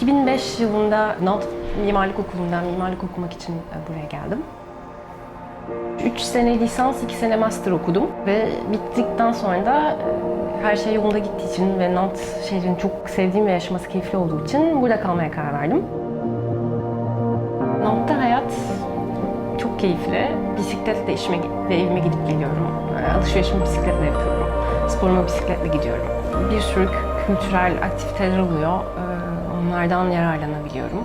...2005 yılında Nant Mimarlık Okulu'ndan mimarlık okumak için e, buraya geldim. 3 sene lisans, 2 sene master okudum ve bittikten sonra da e, her şey yolunda gittiği için ve Nantes şehrini çok sevdiğim ve yaşaması keyifli olduğu için burada kalmaya karar verdim. Nantes'ta hayat çok keyifli. Bisikletle işime ve evime gidip geliyorum. E, Alışverişimi bisikletle yapıyorum. Sporuma bisikletle gidiyorum. Bir sürü kültürel aktiviteler oluyor. E, Onlardan yararlanabiliyorum.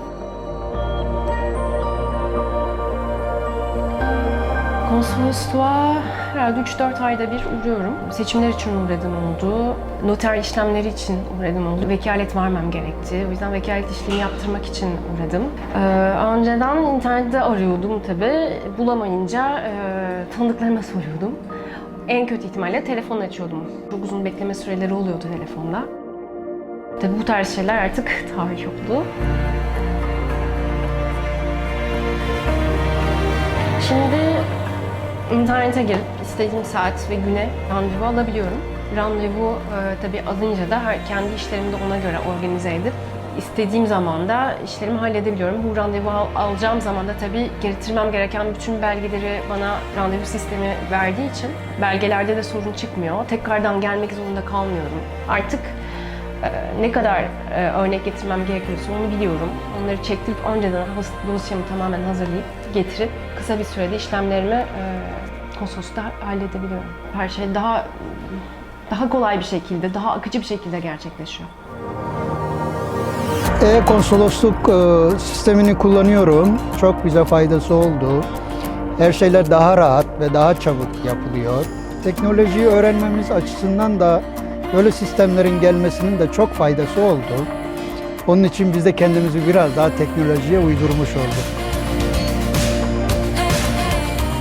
Konsolosluğa herhalde 3-4 ayda bir uğruyorum. Seçimler için uğradım oldu. Noter işlemleri için uğradım oldu. Vekalet vermem gerekti. O yüzden vekalet işlemi yaptırmak için uğradım. Ee, önceden internette arıyordum tabii. Bulamayınca e, tanıdıklarıma soruyordum. En kötü ihtimalle telefon açıyordum. Çok uzun bekleme süreleri oluyordu telefonda. Tabii bu tarz şeyler artık tarih oldu. İnternete girip istediğim saat ve güne randevu alabiliyorum. Randevu e, tabii alınca da her, kendi işlerimi de ona göre organize edip istediğim zaman da işlerimi halledebiliyorum. Bu randevu al- alacağım zaman da tabii getirmem gereken bütün belgeleri bana randevu sistemi verdiği için belgelerde de sorun çıkmıyor. Tekrardan gelmek zorunda kalmıyorum. Artık ne kadar e, örnek getirmem gerekiyorsa onu biliyorum. Onları çektirip önceden dosyamı tamamen hazırlayıp getirip kısa bir sürede işlemlerimi e, konsolosluğa halledebiliyorum. Her şey daha daha kolay bir şekilde, daha akıcı bir şekilde gerçekleşiyor. E-konsolosluk e, sistemini kullanıyorum. Çok bize faydası oldu. Her şeyler daha rahat ve daha çabuk yapılıyor. Teknolojiyi öğrenmemiz açısından da böyle sistemlerin gelmesinin de çok faydası oldu. Onun için biz de kendimizi biraz daha teknolojiye uydurmuş olduk.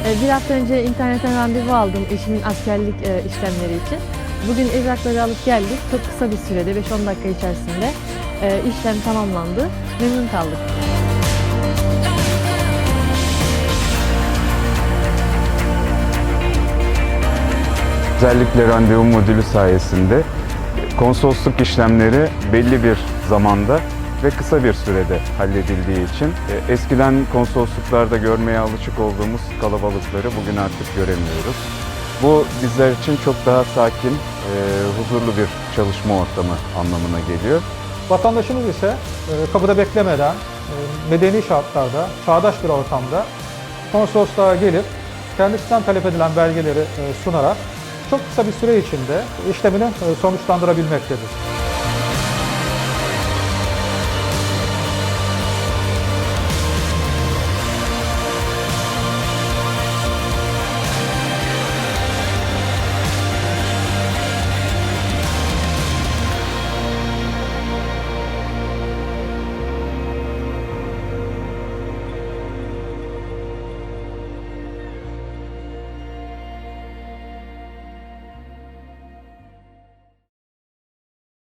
Ee, Bir hafta önce internetten randevu aldım eşimin askerlik e, işlemleri için. Bugün evrakları alıp geldik. Çok kısa bir sürede 5-10 dakika içerisinde e, işlem tamamlandı. Memnun kaldık. Özellikle randevu modülü sayesinde konsolosluk işlemleri belli bir zamanda ve kısa bir sürede halledildiği için e, eskiden konsolosluklarda görmeye alışık olduğumuz kalabalıkları bugün artık göremiyoruz. Bu bizler için çok daha sakin, e, huzurlu bir çalışma ortamı anlamına geliyor. Vatandaşımız ise e, kapıda beklemeden, medeni şartlarda, çağdaş bir ortamda konsolosluğa gelip kendisinden talep edilen belgeleri sunarak çok kısa bir süre içinde işlemini e, sonuçlandırabilmektedir.